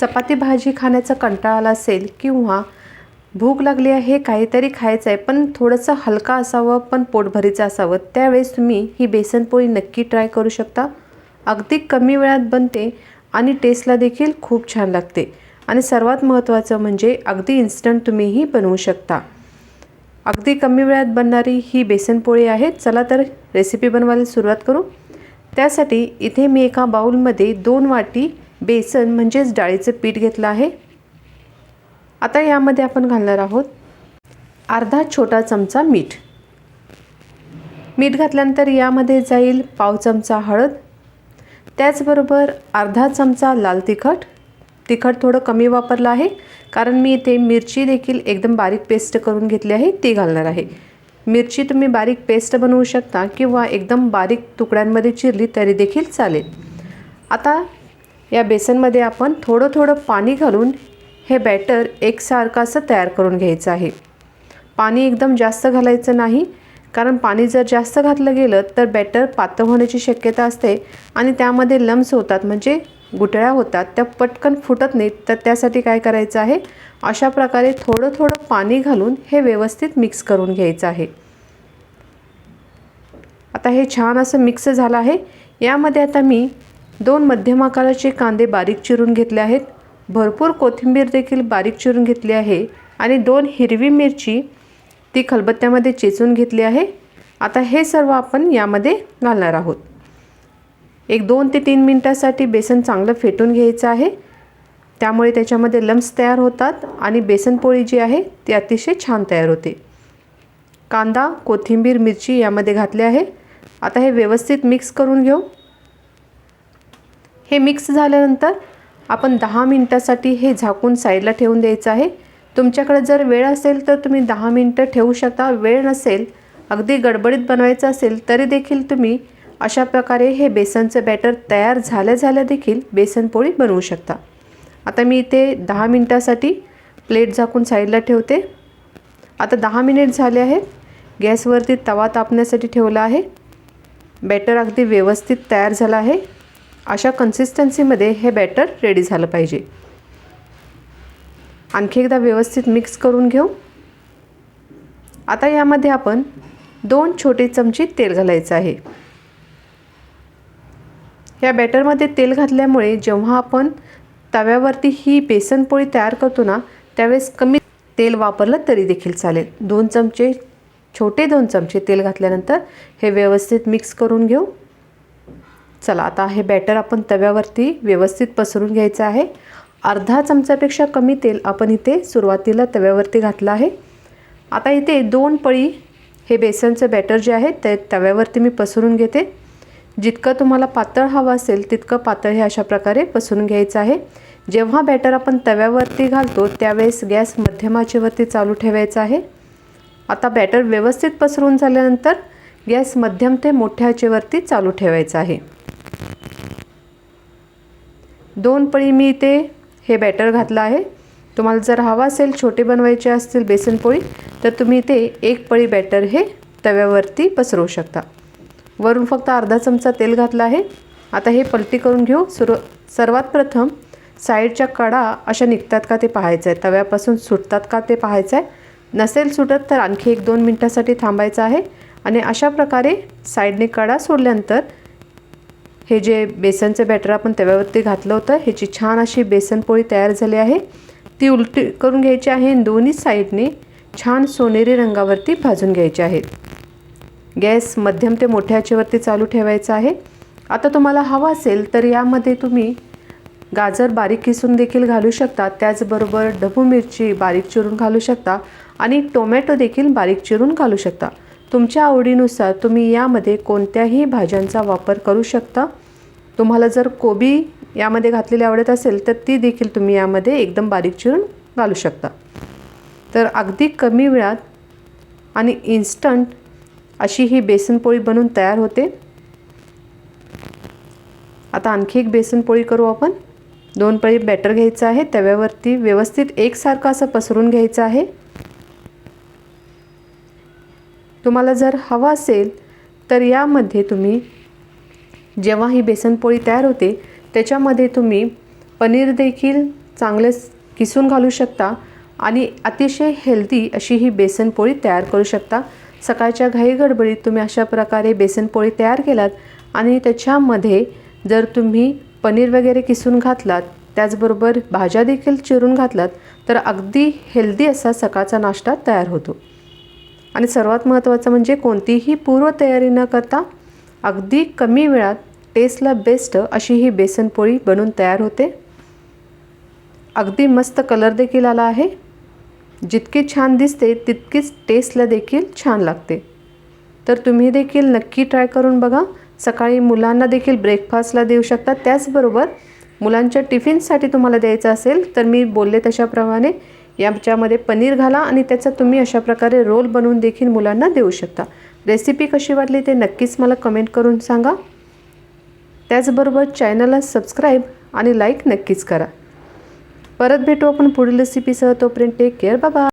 चपाती भाजी खाण्याचा कंटाळा आला असेल किंवा भूक लागली आहे काहीतरी खायचं आहे पण थोडंसं हलका असावं पण पोटभरीचं असावं त्यावेळेस तुम्ही ही बेसनपोळी नक्की ट्राय करू शकता. अगदी कमी वेळात बनते आणि टेस्टला देखील खूप छान लागते. आणि सर्वात महत्त्वाचं म्हणजे अगदी इन्स्टंट तुम्हीही बनवू शकता. अगदी कमी वेळात बनणारी ही बेसनपोळी आहे. चला तर रेसिपी बनवायला सुरुवात करू. त्यासाठी इथे मी एका बाऊलमध्ये दोन वाटी बेसन म्हणजेच डाळीचं पीठ घेतलं आहे. आता यामध्ये आपण घालणार आहोत अर्धा छोटा चमचा मीठ. मीठ घातल्यानंतर यामध्ये जाईल पाव चमचा हळद. त्याचबरोबर अर्धा चमचा लाल तिखट. तिखट थोडं कमी वापरलं आहे कारण मी इथे मिरची देखील एकदम बारीक पेस्ट करून घेतली आहे ती घालणार आहे. मिरची तुम्ही बारीक पेस्ट बनवू शकता किंवा एकदम बारीक तुकड्यांमध्ये चिरली तरी देखील चालेल. आता या बेसनमध्ये आपण थोडं थोडं पाणी घालून हे बॅटर एकसारखं असं तयार करून घ्यायचं आहे. पाणी एकदम जास्त घालायचं नाही कारण पाणी जर जास्त घातलं गेलं तर बॅटर पातळ होण्याची शक्यता असते आणि त्यामध्ये लम्स होतात म्हणजे गुटळ्या होतात. त्या पटकन फुटत नाहीत तर त्यासाठी काय करायचं आहे? अशा प्रकारे थोडं थोडं पाणी घालून हे व्यवस्थित मिक्स करून घ्यायचं आहे. आता हे छान असं मिक्स झालं आहे. यामध्ये आता मी दोन मध्यम आकाराचे कांदे बारीक चिरून घेतले आहेत. भरपूर कोथिंबीर देखील बारीक चिरून घेतली आहे आणि दोन हिरवी मिरची ती खलबत्त्यामध्ये चेचून घेतली आहे. आता हे सर्व आपण यामध्ये घालणार आहोत. एक दोन ते तीन मिनटासाठी बेसन चांगलं फेटून घ्यायचं आहे. त्यामुळे त्याच्यामध्ये लम्स तयार होतात आणि बेसनपोळी जी आहे ती अतिशय छान तयार होते. कांदा कोथिंबीर मिरची यामध्ये घातले आहे. आता हे व्यवस्थित मिक्स करून घेऊ. हे मिक्स झाल्यानंतर आपण दहा मिनटासाठी हे झाकून साईडला ठेवून द्यायचं आहे. तुमच्याकडे जर वेळ असेल तर तुम्ही दहा मिनटं ठेवू शकता. वेळ नसेल अगदी गडबडीत बनवायचं असेल तरी देखील तुम्ही अशा प्रकारे हे बेसनचं बॅटर तयार झाल्या झाल्या देखील बेसनपोळी बनवू शकता. आता मी इथे दहा मिनटासाठी प्लेट झाकून साईडला ठेवते. आता दहा मिनिट झाले आहेत. गॅसवरती तवा तापण्यासाठी ठेवला आहे. बॅटर अगदी व्यवस्थित तयार झालं आहे. अशा कन्सिस्टन्सीमध्ये हे बॅटर रेडी झालं पाहिजे. आणखी एकदा व्यवस्थित मिक्स करून घेऊ. आता यामध्ये आपण दोन छोटे चमचे तेल घालायचं आहे. या बॅटरमध्ये तेल घातल्यामुळे जेव्हा आपण तव्यावरती ही बेसनपोळी तयार करतो ना त्यावेळेस कमी तेल वापरलं तरी देखील चालेल. दोन चमचे छोटे दोन चमचे तेल घातल्यानंतर हे व्यवस्थित मिक्स करून घेऊ. चला आता हे बॅटर आपण तव्यावरती व्यवस्थित पसरून घ्यायचं आहे. अर्धा चमचापेक्षा कमी तेल आपण इथे सुरुवातीला तव्यावरती घातलं आहे. आता इथे दोन पळी हे बेसनचं बॅटर जे आहे ते तव्यावरती मी पसरून घेते. जितकं तुम्हाला पातळ हवं असेल तितकं पातळ हे अशा प्रकारे पसरून घ्यायचं आहे. जेव्हा बॅटर आपण तव्यावरती घालतो त्यावेळेस गॅस मध्यमाचेवरती चालू ठेवायचा आहे. आता बॅटर व्यवस्थित पसरून झाल्यानंतर गॅस मध्यम ते मोठ्या आचेवरती चालू ठेवायचा आहे. दोन पळी मी इथे हे बॅटर घातलं आहे. तुम्हाला जर हवा असेल छोटे बनवायचे असतील बेसनपोळी तर तुम्ही इथे एक पळी बॅटर हे तव्यावरती पसरवू शकता. वरून फक्त अर्धा चमचा तेल घातलं आहे. आता हे पलटी करून घेऊ. सुरू सर्वात प्रथम साईडच्या कडा अशा निघतात का ते पाहायचं आहे तव्यापासून सुटतात का ते पाहायचं आहे नसेल सुटत तर आणखी एक दोन मिनटासाठी थांबायचं आहे. आणि अशा प्रकारे साईडने कडा सोडल्यानंतर हे जे बेसनचं बॅटर आपण तव्यावरती घातलं होतं ह्याची छान अशी बेसनपोळी तयार झाली आहे. ती उलटी करून घ्यायची आहे आणि दोन्ही साईडने छान सोनेरी रंगावरती भाजून घ्यायचे आहेत. गॅस मध्यम ते मोठ्या आचेवरती चालू ठेवायचा आहे. आता तुम्हाला हवा असेल तर यामध्ये तुम्ही गाजर बारीक किसून देखील घालू शकता. त्याचबरोबर ढबू मिरची बारीक चिरून घालू शकता आणि टोमॅटो देखील बारीक चिरून घालू शकता. तुमच्या आवडीनुसार तुम्ही यामध्ये कोणत्याही भाज्यांचा वापर करू शकता. तुम्हाला जर कोबी यामध्ये घातलेली आवडत असेल तर ती देखील तुम्ही यामध्ये एकदम बारीक चिरून घालू शकता. तर अगदी कमी वेळात आणि इन्स्टंट अशी ही बेसनपोळी बनून तयार होते. आता आणखी एक बेसनपोळी करू आपण. दोन पळी बॅटर घ्यायचं आहे. तव्यावरती व्यवस्थित एकसारखं असं पसरून घ्यायचं आहे. तुम्हाला जर हवा असेल तर यामध्ये तुम्ही जेव्हा ही बेसनपोळी तयार होते त्याच्यामध्ये तुम्ही पनीर देखील चांगले किसून घालू शकता आणि अतिशय हेल्दी अशी ही बेसनपोळी तयार करू शकता. सकाळच्या घाई गडबडीत तुम्ही अशा प्रकारे बेसन पोळी तयार केलात आणि त्याच्यामध्ये जर तुम्ही पनीर वगैरे किसून घातलात त्याचबरोबर भाज्या देखील चिरून घातलात तर अगदी हेल्दी असा सकाळचा नाश्ता तयार होतो. आणि सर्वात महत्त्वाचं म्हणजे कोणतीही पूर्वतयारी न करता अगदी कमी वेळात टेस्टला बेस्ट अशी ही बेसन पोळी बनून तयार होते. अगदी मस्त कलर देखील आला आहे. जितकी छान दिसते तितकीच टेस्टला देखील छान लागते. तर तुम्ही देखील नक्की ट्राय करून बघा. सकाळी मुलांना देखील ब्रेकफास्टला देऊ शकता. त्याचबरोबर मुलांच्या टिफिनसाठी तुम्हाला द्यायचं असेल तर मी बोलले तशाप्रमाणे याच्यामध्ये पनीर घाला आणि त्याचा तुम्ही अशा प्रकारे रोल बनवून देखील मुलांना देऊ शकता. रेसिपी कशी वाटली ते नक्कीच मला कमेंट करून सांगा. त्याचबरोबर चॅनलला सबस्क्राईब आणि लाईक नक्कीच करा. परत भेटू आपण पुढील रेसिपीसह तोपर्यंत टेक केअर बाबा